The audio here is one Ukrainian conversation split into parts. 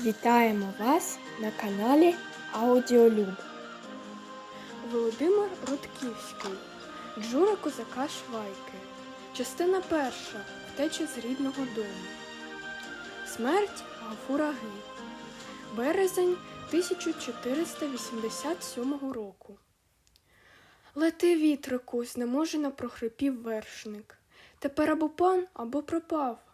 Вітаємо вас на каналі Аудіолюб. Володимир Рудківський. Джура козака Швайки. Частина перша. Втеча з рідного дому. Смерть Гафураги. Березень 1487 року. Лети вітрику, знеможено прохрипів вершник. Тепер або пан, або пропав.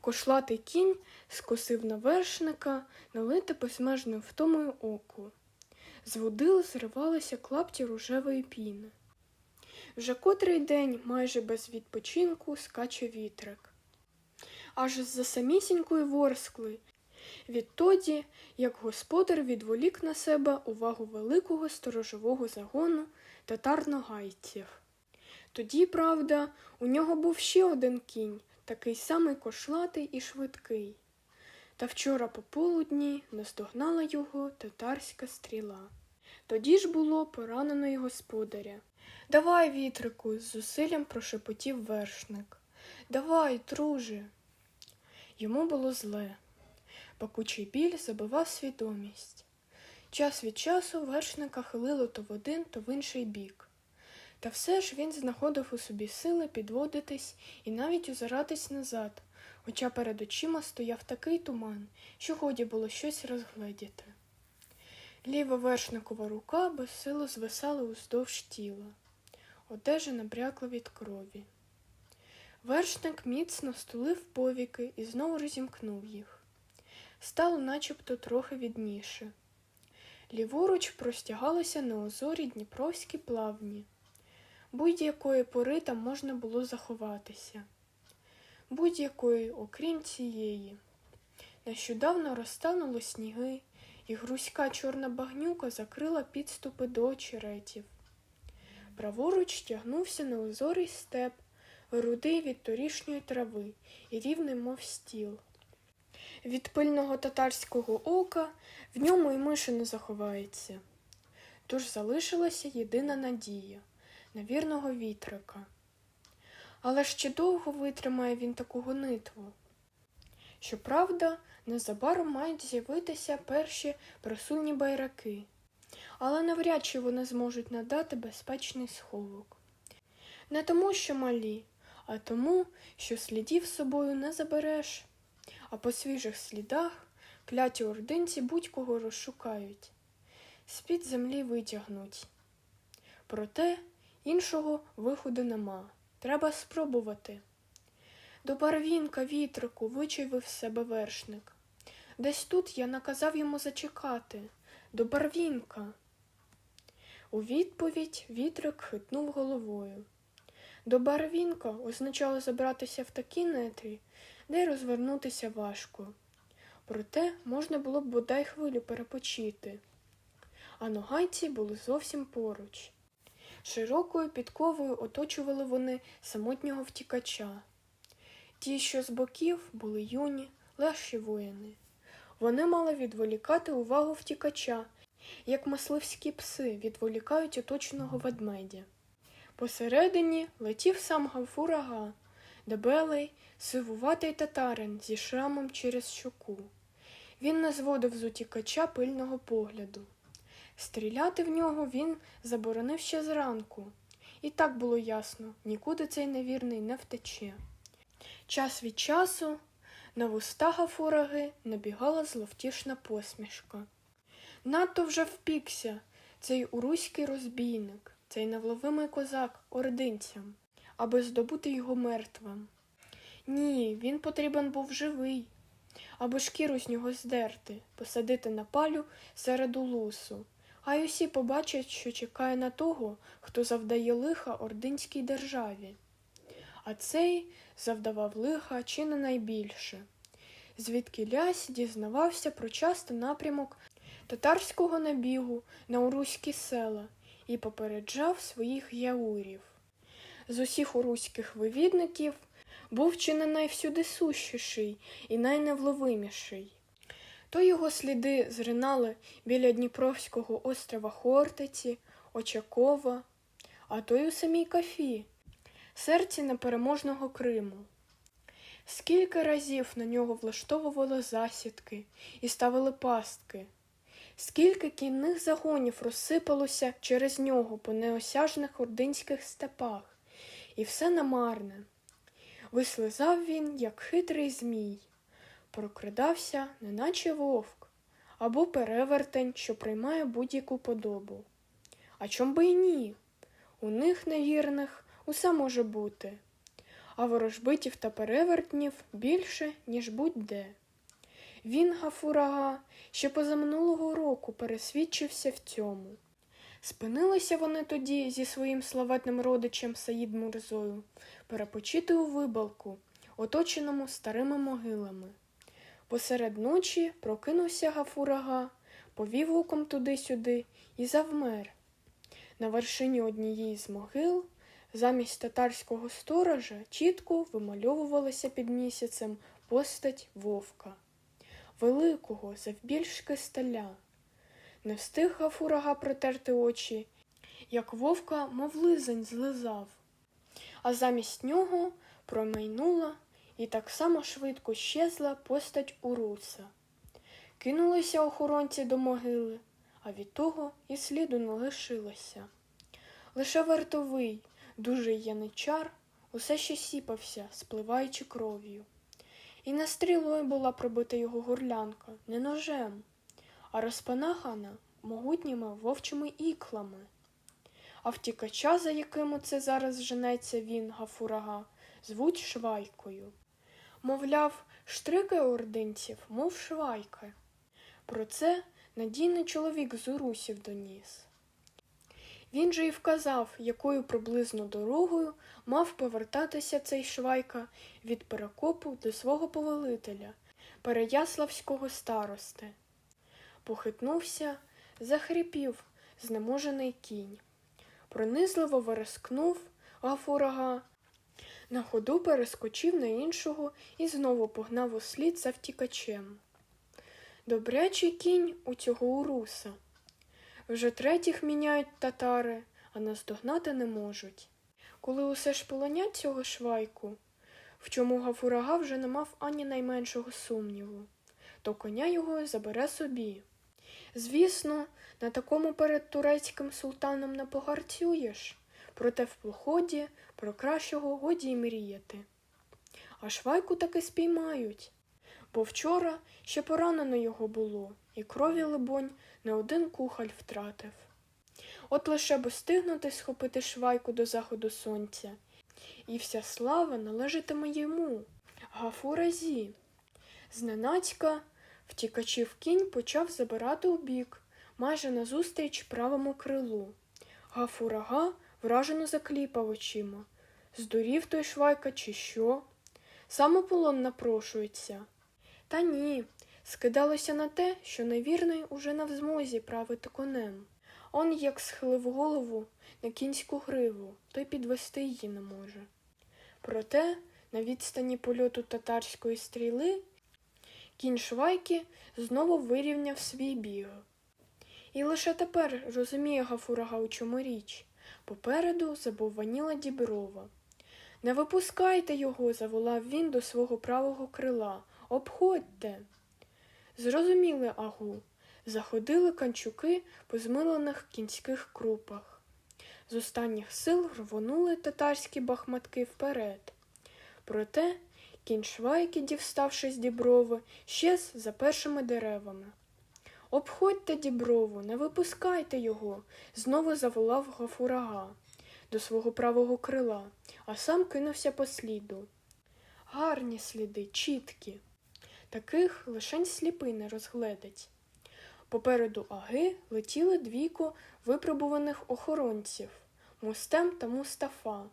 Кошлатий кінь скосив на вершника, налите посмежною втомою оку. З водил зривалися клапті рожевої піни. Вже котрий день майже без відпочинку скаче вітрик. Аж з-за самісінької ворскли, відтоді, як господар відволік на себе увагу великого сторожового загону татар-ногайців. Тоді, правда, у нього був ще один кінь, такий самий кошлатий і швидкий. Та вчора пополудні наздогнала його татарська стріла. Тоді ж було поранено й господаря. Давай, вітрику, з зусиллям прошепотів вершник. Давай, друже. Йому було зле. Пакучий біль забивав свідомість. Час від часу вершника хилило то в один, то в інший бік. Та все ж він знаходив у собі сили підводитись і навіть озиратись назад, хоча перед очима стояв такий туман, що годі було щось розгледіти. Ліва вершникова рука безсило звисала уздовж тіла, одежа набрякла від крові. Вершник міцно стулив повіки і знову розімкнув їх. Стало начебто трохи відніше. Ліворуч простягалися неозорі дніпровські плавні. Будь-якої пори там можна було заховатися, будь-якої, окрім цієї. Нещодавно розтанули сніги, і грузька чорна багнюка закрила підступи до очеретів. Праворуч тягнувся неозорий степ, рудий від торішньої трави і рівний, мов стіл. Від пильного татарського ока в ньому й миші не заховається. Тож залишилася єдина надія на вірного вітрика. Але ще довго витримає він таку гонитву. Щоправда, незабаром мають з'явитися перші просульні байраки, але навряд чи вони зможуть надати безпечний сховок. Не тому, що малі, а тому, що слідів з собою не забереш, а по свіжих слідах кляті ординці будь-кого розшукають, з-під землі витягнуть. Проте іншого виходу нема. Треба спробувати. До барвінка вітрику вичавив себе вершник. Десь тут я наказав йому зачекати. До барвінка. У відповідь вітрик хитнув головою. До барвінка означало забратися в такі нетрі, де розвернутися важко. Проте можна було б бодай хвилю перепочити. А ногайці були зовсім поруч. Широкою підковою оточували вони самотнього втікача. Ті, що з боків, були юні, легші воїни. Вони мали відволікати увагу втікача, як мисливські пси відволікають оточеного ведмедя. Посередині летів сам Гафурага, дебелий, сивуватий татарин зі шрамом через щоку. Він не зводив з утікача пильного погляду. Стріляти в нього він заборонив ще зранку. І так було ясно, нікуди цей невірний не втече. Час від часу на вуста Гафураги набігала зловтішна посмішка. Надто вже впікся цей уруський розбійник, цей невловимий козак ординцям, аби здобути його мертвим. Ні, він потрібен був живий, аби шкіру з нього здерти, посадити на палю серед улусу. А й усі побачать, що чекає на того, хто завдає лиха ординській державі. А цей завдавав лиха чи не найбільше. Звідки лясь дізнавався про частий напрямок татарського набігу на уруські села і попереджав своїх яурів. З усіх уруських вивідників був чи не найвсюдисущіший і найневловиміший. То його сліди зринали біля Дніпровського острова Хортиці, Очакова, а то й у самій Кафі, серці непереможного Криму. Скільки разів на нього влаштовували засідки і ставили пастки, скільки кінних загонів розсипалося через нього по неосяжних ординських степах, і все намарне. Вислизав він, як хитрий змій, прокрадався, неначе вовк, або перевертень, що приймає будь-яку подобу. А чом би й ні? У них невірних усе може бути, а ворожбитів та перевертнів більше, ніж будь-де. Він, Гафурага, ще позаминулого року пересвідчився в цьому. Спинилися вони тоді зі своїм славетним родичем Саїд Мурзою перепочити у вибалку, оточеному старими могилами. Посеред ночі прокинувся Гафурага, повів оком туди-сюди і завмер. На вершині однієї з могил замість татарського сторожа чітко вимальовувалася під місяцем постать вовка, великого, завбільшки сталя. Не встиг Гафурага протерти очі, як вовка, мов лизань, злизав, а замість нього промайнула і так само швидко щезла постать уруса. Кинулися охоронці до могили, а від того і сліду не лишилося. Лише вартовий, дужий яничар, усе ще сіпався, спливаючи кров'ю. І не стрілою була пробита його горлянка, не ножем, а розпанахана могутніми вовчими іклами. А втікача, за яким оце зараз женеться він, Гафурага, звуть Швайкою. Мовляв, штрикає ординців, мов швайка. Про це надійний чоловік з урусів доніс. Він же й вказав, якою приблизно дорогою мав повертатися цей швайка від перекопу до свого повелителя, переяславського старости. Похитнувся, захрипів знеможений кінь. Пронизливо верескнув Гафурага, на ходу перескочив на іншого і знову погнав услід за втікачем. Добрячий кінь у цього уруса. Вже третіх міняють татари, а наздогнати не можуть. Коли усе ж полонять цього швайку, в чому Гафурага вже не мав ані найменшого сумніву, то коня його забере собі. Звісно, на такому перед турецьким султаном не погарцюєш, проте в поході про кращого годі й мріяти. А швайку таки спіймають, бо вчора ще поранено його було, і крові, либонь, не один кухаль втратив. От лише б стигнути схопити швайку до заходу сонця, і вся слава належатиме йому, Гафуразі. Зненацька втікачів кінь почав забирати у бік, майже назустріч правому крилу. Гафурага вражено закліпав очима. Здурів той швайка, чи що? Самополон напрошується. Та ні, скидалося на те, що невірний уже не в змозі правити конем. Он як схилив голову на кінську гриву, то й підвести її не може. Проте, на відстані польоту татарської стріли, кінь швайки знову вирівняв свій біг. І лише тепер розуміє Гафурага, у чому річ. Попереду забовваніла діброва. Не випускайте його, заволав він до свого правого крила. Обходьте. Зрозуміли агу. Заходили канчуки по змилених кінських крупах. З останніх сил рвонули татарські бахматки вперед. Проте кінь швайки, дівставши з діброви, щез за першими деревами. Обходьте діброву, не випускайте його, знову заволав Гафурага до свого правого крила, а сам кинувся по сліду. Гарні сліди, чіткі. Таких лишень сліпий не розгледить. Попереду аги летіли двійко випробуваних охоронців Мустем та Мустафа.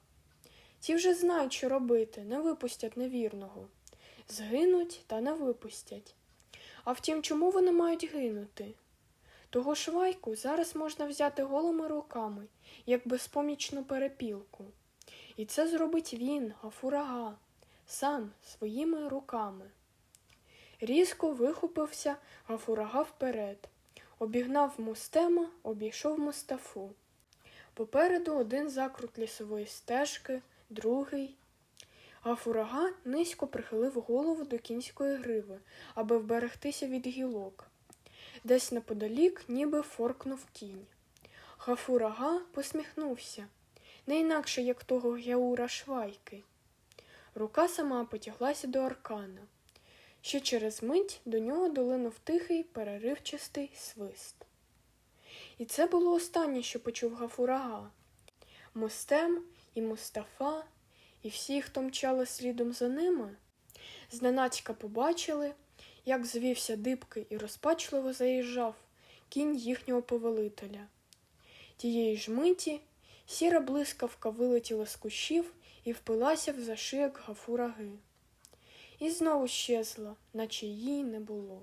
Ті вже знають, що робити, не випустять невірного. Згинуть та не випустять. А втім, чому вони мають гинути? Того швайку зараз можна взяти голими руками, як безпомічну перепілку. І це зробить він, Гафурага, сам своїми руками. Різко вихопився Гафурага вперед, обігнав мустема, обійшов мустафу. Попереду один закрут лісової стежки, другий. Гафурага низько прихилив голову до кінської гриви, аби вберегтися від гілок. Десь неподалік ніби форкнув кінь. Гафурага посміхнувся, не інакше, як того Гяура Швайки. Рука сама потяглася до аркана. Ще через мить до нього долинув тихий, переривчастий свист. І це було останнє, що почув Гафурага. Мустем і Мустафа, і всі, хто мчали слідом за ними, зненацька побачили, як звівся дибки і розпачливо заїжджав кінь їхнього повелителя. Тієї ж миті сіра блискавка вилетіла з кущів і впилася в зашияк Гафураги. І знову щезла, наче її не було.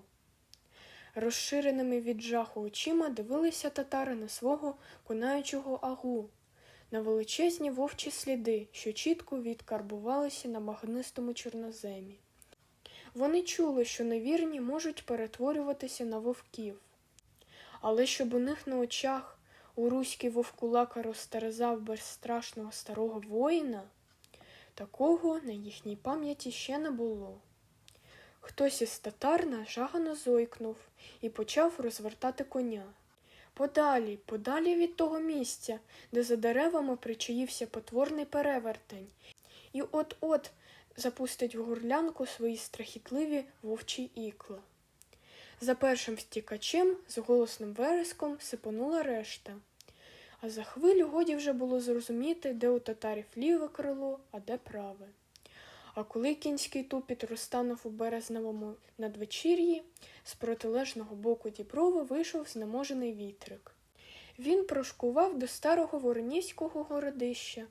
Розширеними від жаху очима дивилися татари на свого конаючого агу, на величезні вовчі сліди, що чітко відкарбувалися на магнистому чорноземі. Вони чули, що невірні можуть перетворюватися на вовків, але щоб у них на очах у руський вовкулака розтерезав безстрашного старого воїна, такого на їхній пам'яті ще не було. Хтось із татар нажагано зойкнув і почав розвертати коня. Подалі, подалі від того місця, де за деревами причаївся потворний перевертень, і от-от запустить в горлянку свої страхітливі вовчі ікла. За першим втікачем з голосним вереском сипонула решта, а за хвилю годі вже було зрозуміти, де у татарів ліве крило, а де праве. А коли кінський тупіт розтанув у березневому надвечір'ї, з протилежного боку діброви вийшов знеможений вітрик. Він прошкував до старого воронівського городища,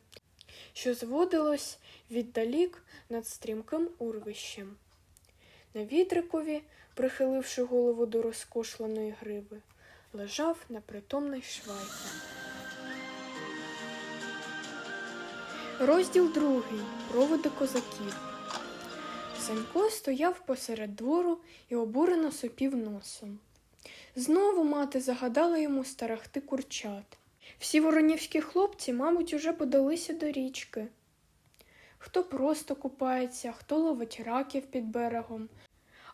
що зводилось віддалік над стрімким урвищем. На вітрикові, прихиливши голову до розкошленої гриви, лежав непритомний швайка. Розділ другий. Проводи козаків. Санько стояв посеред двору і обурено сопів носом. Знову мати загадала йому старахти курчат. Всі воронівські хлопці, мабуть, уже подалися до річки. Хто просто купається, хто ловить раків під берегом,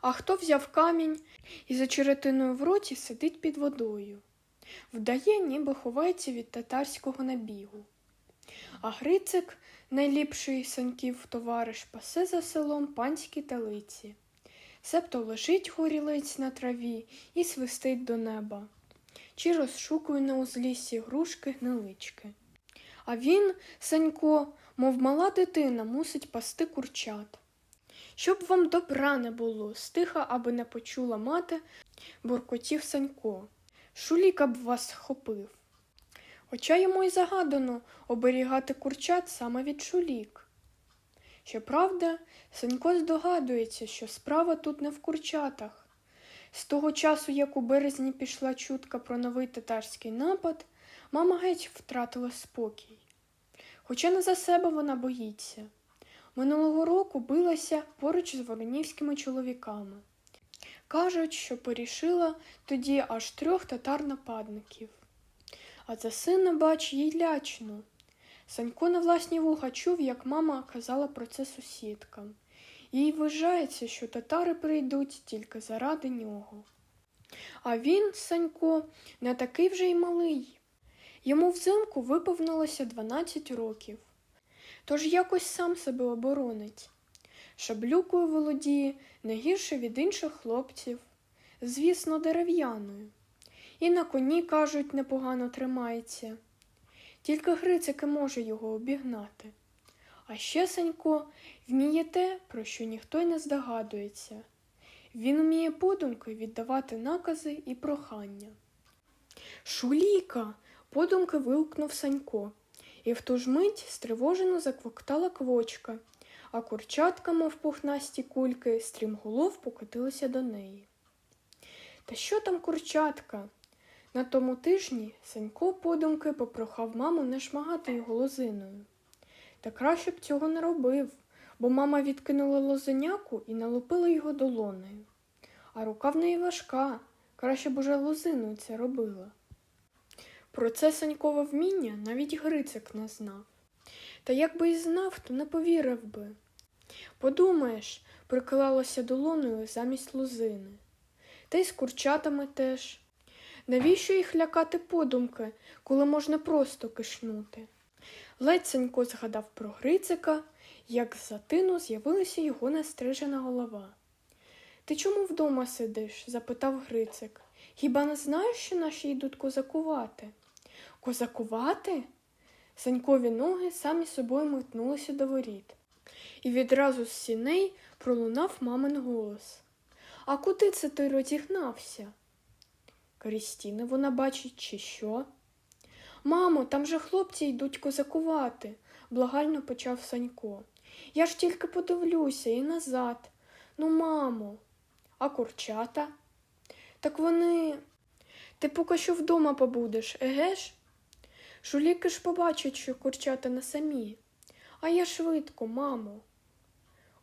а хто взяв камінь і за черетиною в роті сидить під водою. Вдає, ніби ховається від татарського набігу. А Грицик, найліпший саньків товариш, пасе за селом панські талиці. Себто лежить горілиць на траві і свистить до неба, чи розшукує на узліссі грушки гнилички. А він, Санько, мов мала дитина, мусить пасти курчат. Щоб вам добра не було, стиха, аби не почула мати, буркотів Санько. Шуліка б вас схопив. Хоча йому й загадано оберігати курчат саме від шулік. Щоправда, Санько здогадується, що справа тут не в курчатах. З того часу, як у березні пішла чутка про новий татарський напад, мама геть втратила спокій. Хоча не за себе вона боїться. Минулого року билася поруч з воронівськими чоловіками. Кажуть, що порішила тоді аж трьох татар-нападників. А за сина, бач, їй лячно. Санько на власні вуха чув, як мама казала про це сусідкам. Їй вважається, що татари прийдуть тільки заради нього. А він, Санько, не такий вже й малий. Йому взимку виповнилося 12 років. Тож якось сам себе оборонить. Шаблюкою володіє не гірше від інших хлопців, звісно, дерев'яною. І на коні, кажуть, непогано тримається. Тільки Грицики може його обігнати. А ще Санько вміє те, про що ніхто й не здогадується. Він вміє подумки віддавати накази і прохання. Шуліка. подумки вигукнув Санько, і в ту ж мить стривожено заквоктала квочка, а курчатка, мов пухнасті кульки, стрімголов покотилися до неї. Та що там курчатка? На тому тижні Санько подумки попрохав маму не шмагати його лозиною. Та краще б цього не робив, бо мама відкинула лозеняку і налупила його долонею. А рука в неї важка, краще б уже лозиною це робила. Про це Санькове вміння навіть Грицик не знав. Та якби й знав, то не повірив би. Подумаєш, приклалася долоною замість лозини. Та й з курчатами теж. Навіщо їх лякати подумки, коли можна просто кишнути? Ледь згадав про Грицика, як з затину з'явилася його настрижена голова. Ти чому вдома сидиш? запитав Грицик. Хіба не знаєш, що наші йдуть козакувати? Козакувати? Санькові ноги самі собою метнулися до воріт. І відразу з сіней пролунав мамин голос. А куди це ти розігнався? Крістіни вона бачить, чи що? Мамо, там же хлопці йдуть козакувати, благально почав Санько. Я ж тільки подивлюся і назад. Ну, мамо, а курчата? Так вони. Ти поки що вдома побудеш, еге ж? Шуліки ж побачать, що курчата не самі. А я швидко, мамо.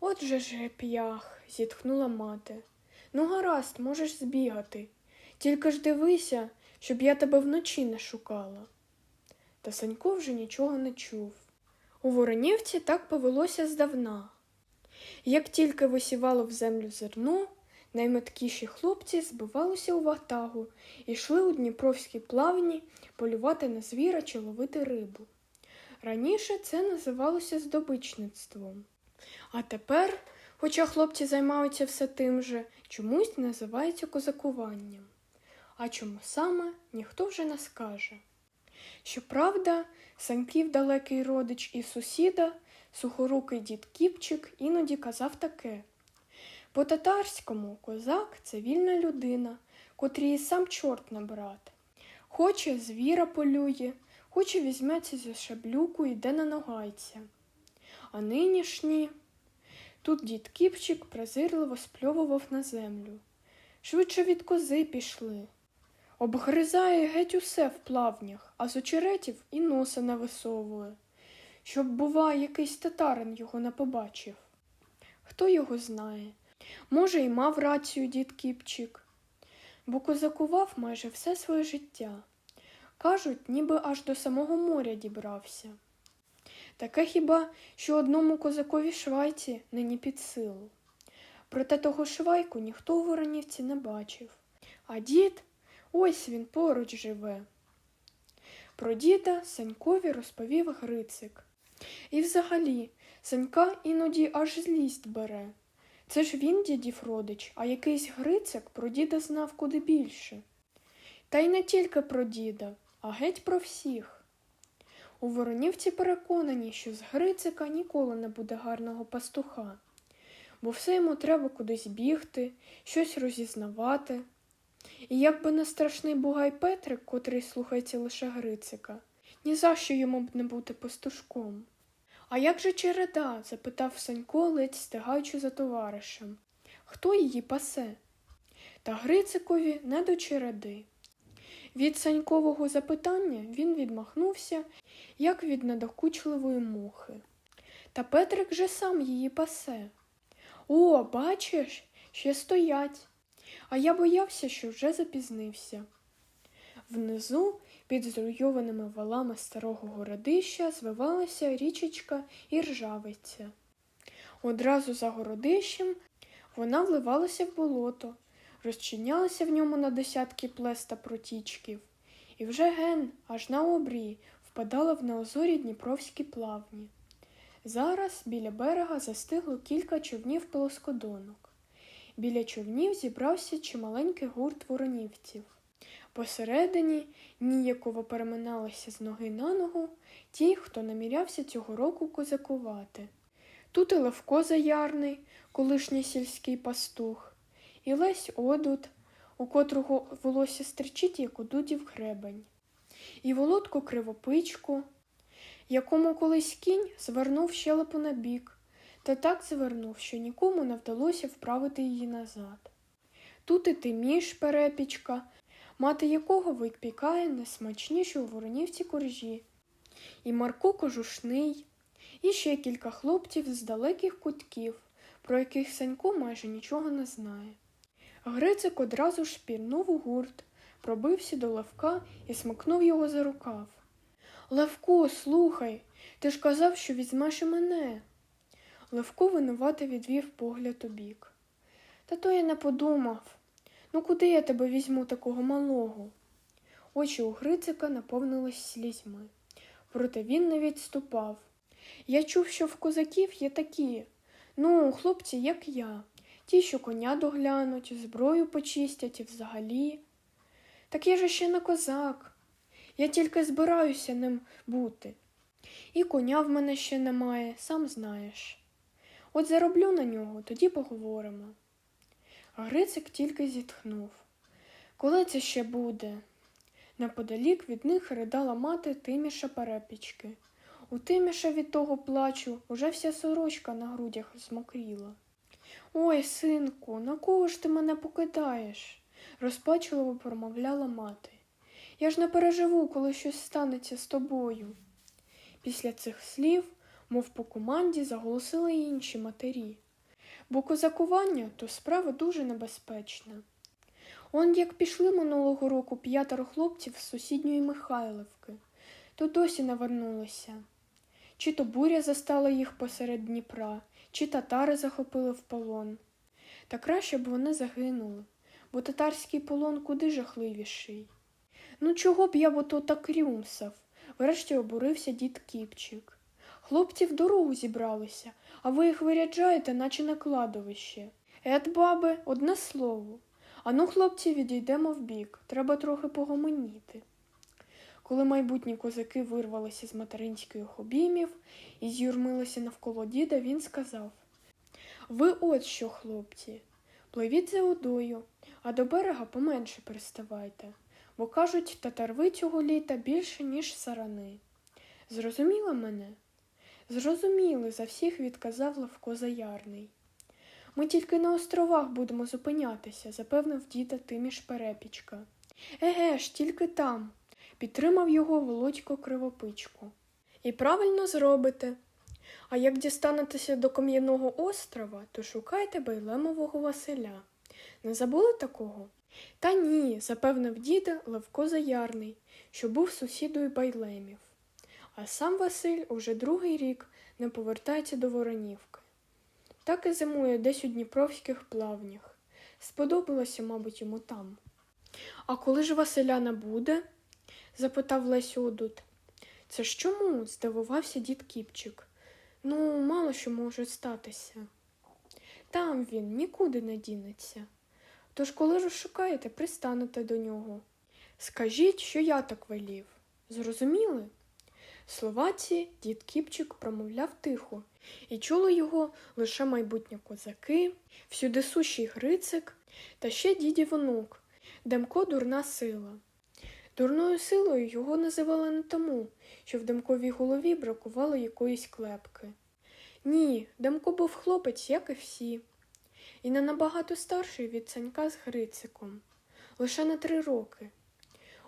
Отже ж п'ях, зітхнула мати. Ну, гаразд, можеш збігати. Тільки ж дивися, щоб я тебе вночі не шукала. Та Санько вже нічого не чув. У Воронівці так повелося здавна. Як тільки висівало в землю зерно, найметкіші хлопці збивалися у ватагу і йшли у Дніпровській плавні полювати на звіра чи ловити рибу. Раніше це називалося здобичництвом. А тепер, хоча хлопці займаються все тим же, чомусь називається козакуванням. А чому саме ніхто вже не скаже. Щоправда, Саньків далекий родич і сусіда, сухорукий дід Кіпчик іноді казав таке. По татарському козак це вільна людина, котрій сам чорт не брат. Хоче звіра полює, хоче візьметься за шаблюку і йде на ногайця. А нинішні. Тут дід Кіпчик презирливо спльовував на землю. Швидше від кози пішли. Обгризає геть усе в плавнях, а з очеретів і носа не висовує, щоб, бува, якийсь татарин його не побачив. Хто його знає? Може, і мав рацію дід Кіпчик, бо козакував майже все своє життя. Кажуть, ніби аж до самого моря дібрався. Таке хіба, що одному козакові швайці нині під силу. Проте того швайку ніхто у Воронівці не бачив. А дід ось він поруч живе. Про діда Санькові розповів Грицик. І взагалі, Санька іноді аж злість бере. Це ж він дідів родич, а якийсь Грицик про діда знав куди більше. Та й не тільки про діда, а геть про всіх. У Воронівці переконані, що з Грицика ніколи не буде гарного пастуха, бо все йому треба кудись бігти, щось розізнавати. І якби не страшний бугай Петрик, котрий слухається лише Грицика, ні за що йому б не бути пастушком. А як же череда? запитав Санько, ледь стигаючи за товаришем. Хто її пасе? Та Грицикові не до череди. Від Санькового запитання він відмахнувся, як від надокучливої мухи. Та Петрик же сам її пасе. О, бачиш, ще стоять. А я боявся, що вже запізнився. Внизу, під зруйованими валами старого городища, звивалася річечка Іржавиця. Одразу за городищем вона вливалася в болото, розчинялася в ньому на десятки плес та протічків, і вже ген, аж на обрії, впадала в неозорі дніпровські плавні. Зараз біля берега застигло кілька човнів плоскодонок. Біля човнів зібрався чималенький гурт воронівців. Посередині ніяково переминалися з ноги на ногу ті, хто намірявся цього року козакувати. Тут і Левко Заярний, колишній сільський пастух, і Лесь Одут, у котрого волосся стричить, як у дудів гребень, і Володко Кривопичку, якому колись кінь звернув щелепу на бік, та так звернув, що нікому не вдалося вправити її назад. Тут і Тиміш перепічка, мати якого випікає найсмачніші у воронівці коржі, і Марко Кожушний, і ще кілька хлопців з далеких кутків, про яких Санько майже нічого не знає. Грицик одразу ж пірнув у гурт, пробився до Левка і смикнув його за рукав. Левко, слухай, ти ж казав, що візьмеш і мене. Левко винувато відвів погляд у бік. Та то я не подумав. Ну куди я тебе візьму такого малого? Очі у Грицика наповнились слізьми. Проте він не відступав. Я чув, що в козаків є такі. Ну, хлопці, як я, ті, що коня доглянуть, зброю почистять і взагалі. Так я же ще не козак. Я тільки збираюся ним бути. І коня в мене ще немає, сам знаєш. От зароблю на нього, тоді поговоримо. Грицик тільки зітхнув. Коли це ще буде? Неподалік від них ридала мати Тиміша перепічки. У Тиміша від того плачу уже вся сорочка на грудях змокріла. Ой, синку, на кого ж ти мене покидаєш? розпачливо промовляла мати. Я ж не переживу, коли щось станеться з тобою. Після цих слів, мов по команді, заголосили й інші матері. Бо козакування то справа дуже небезпечна. Он як пішли минулого року п'ятеро хлопців з сусідньої Михайлівки, то досі не вернулися. Чи то буря застала їх посеред Дніпра, чи татари захопили в полон. Та краще б вони загинули, бо татарський полон куди жахливіший. Ну, чого б я б ото так рюмсав? Врешті обурився дід Кіпчик. Хлопці в дорогу зібралися, а ви їх виряджаєте, наче на кладовище. Ет, баби, одне слово. Ану, хлопці, відійдемо вбік, треба трохи погомоніти. Коли майбутні козаки вирвалися з материнських обіймів і з'юрмилися навколо діда, він сказав Ви от що, хлопці, пливіть за водою, а до берега поменше приставайте, бо кажуть, татарви цього літа більше, ніж сарани. Зрозуміли мене? Зрозуміли, за всіх відказав Левко Заярний. Ми тільки на островах будемо зупинятися, запевнив діда Тиміш Перепічка. Еге ж, тільки там, підтримав його Володько Кривопичку. І правильно зробите. А як дістанетеся до Кам'яного острова, то шукайте Байлемового Василя. Не забули такого? Та ні, запевнив діда Левко Заярний, що був сусідою Байлемів. А сам Василь уже другий рік не повертається до Воронівки. Так і зимує десь у дніпровських плавнях. Сподобалося, мабуть, йому там. А коли ж Василя не буде? запитав Лесь Одут. Це ж чому? здивувався дід Кіпчик. Ну, мало що може статися. Там він нікуди не дінеться. Тож, коли розшукаєте, пристанете до нього. Скажіть, що я так велів. Зрозуміли? Слова ці дід Кіпчик промовляв тихо, і чули його лише майбутні козаки, всюди сущий Грицик та ще дідів онук, Демко дурна сила. Дурною силою його називали не тому, що в Демковій голові бракувало якоїсь клепки. Ні, Демко був хлопець, як і всі, і не набагато старший від Санька з Грициком, лише на три роки.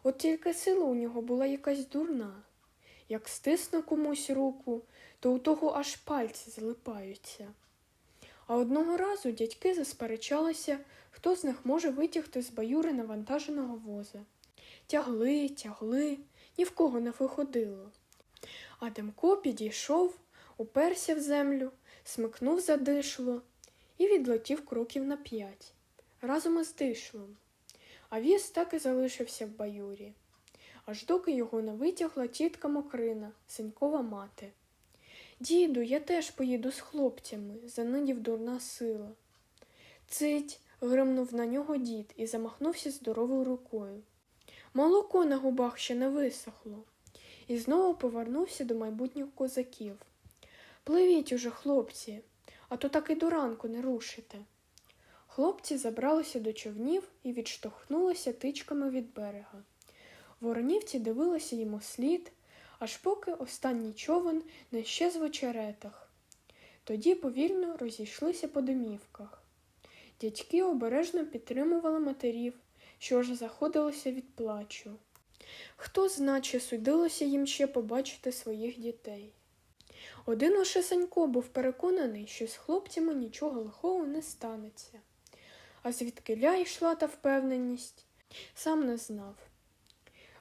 От тільки сила у нього була якась дурна. Як стисне комусь руку, то у того аж пальці злипаються. А одного разу дядьки засперечалися, хто з них може витягти з баюри навантаженого воза. Тягли, тягли, ні в кого не виходило. А Демко підійшов, уперся в землю, смикнув за дишло і відлетів кроків на п'ять, разом із дишлом. А віз так і залишився в баюрі, аж доки його не витягла тітка Мокрина, синькова мати. Діду, я теж поїду з хлопцями, занидів дурна сила. Цить. гримнув на нього дід і замахнувся здоровою рукою. Молоко на губах ще не висохло, і знову повернувся до майбутніх козаків. Пливіть уже, хлопці, а то так і до ранку не рушите. Хлопці забралися до човнів і відштовхнулися тичками від берега. Воронівці дивилися йому слід, аж поки останній човен не щез в очеретах. Тоді повільно розійшлися по домівках. Дядьки обережно підтримували матерів, що ж заходилося від плачу. Хто зна, судилося їм ще побачити своїх дітей. Один лише Санько був переконаний, що з хлопцями нічого лихого не станеться. А звідкиля йшла та впевненість, сам не знав.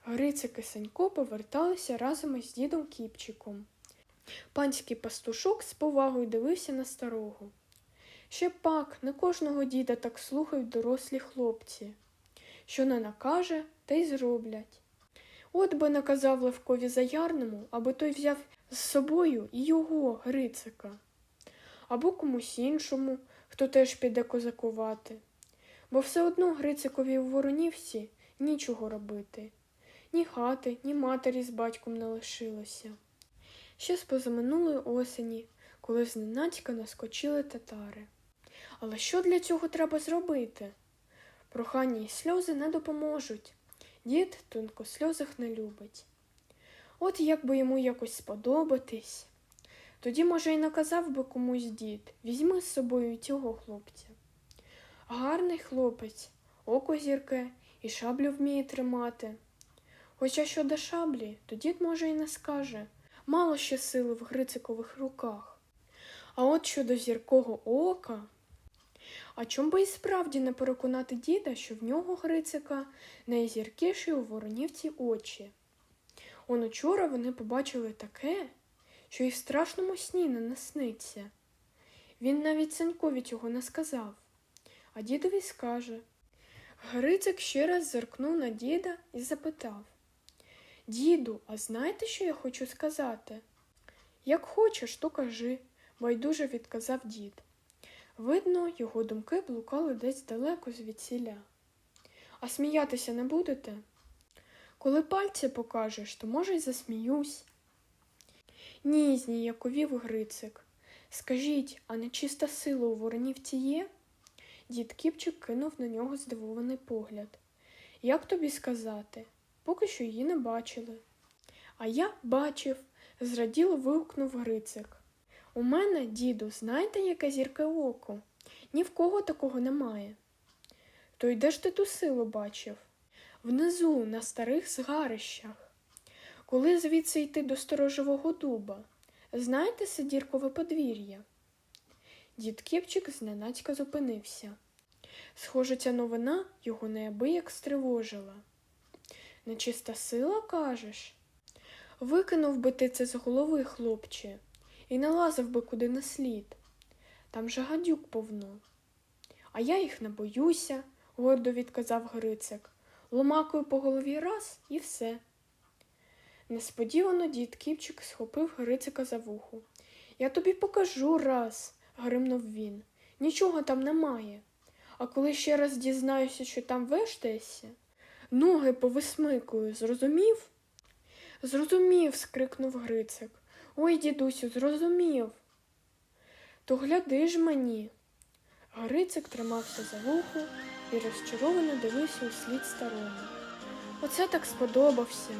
Грицик і Санько поверталися разом із дідом Кіпчиком. Панський пастушок з повагою дивився на старого. Ще пак не кожного діда так слухають дорослі хлопці. Що не накаже, те й зроблять. От би наказав Левкові Заярному, аби той взяв з собою і його, Грицика, або комусь іншому, хто теж піде козакувати. Бо все одно Грицикові у Воронівці нічого робити. Ні хати, ні матері з батьком не лишилося. Ще з позаминулої осені, коли зненацька наскочили татари. Але що для цього треба зробити? Прохання і сльози не допоможуть. Дід тонкосльозих не любить. От як би йому якось сподобатись. Тоді, може, й наказав би комусь дід, візьми з собою цього хлопця. Гарний хлопець, око зірке і шаблю вміє тримати. Хоча щодо шаблі, то дід, може, й не скаже мало ще сили в Грицикових руках. А от щодо зіркого ока. А чом би і справді не переконати діда, що в нього Грицика найзіркіші у воронівці очі. Он учора вони побачили таке, що й в страшному сні не насниться. Він навіть Санькові цього не сказав, а дідові скаже. Грицик ще раз зиркнув на діда і запитав Діду, а знаєте, що я хочу сказати? Як хочеш, то кажи, байдуже відказав дід. Видно, його думки блукали десь далеко звідсіля. А сміятися не будете? Коли пальці покажеш, то може й засміюсь. Ні, зніяковів Грицик. Скажіть, а нечиста сила у воронівці є? Дід Кіпчик кинув на нього здивований погляд. Як тобі сказати? Поки що її не бачили. А я бачив, зраділо вигукнув Грицик. У мене, діду, знаєте, яке зірке око? Ні в кого такого немає. То й де ж ти ту силу бачив? Внизу, на старих згарищах. Коли звідси йти до сторожового дуба, знаєте Сидіркове подвір'я? Дід Кіпчик зненацька зупинився. Схоже, ця новина його неабияк стривожила. Нечиста сила, кажеш? Викинув би ти це з голови, хлопче, і не лазив би куди на слід. Там же гадюк повно. А я їх не боюся, гордо відказав Грицик. Ломакою по голові раз і все. Несподівано дід Кіпчик схопив Грицика за вухо. Я тобі покажу раз, гримнув він. Нічого там немає. А коли ще раз дізнаюся, що там вештаєшся, ноги повисмикую, зрозумів? Зрозумів, скрикнув Грицик. Ой, дідусю, зрозумів. То гляди ж мені. Грицик тримався за вухо і розчаровано дивився у слід старому. Оце так сподобався.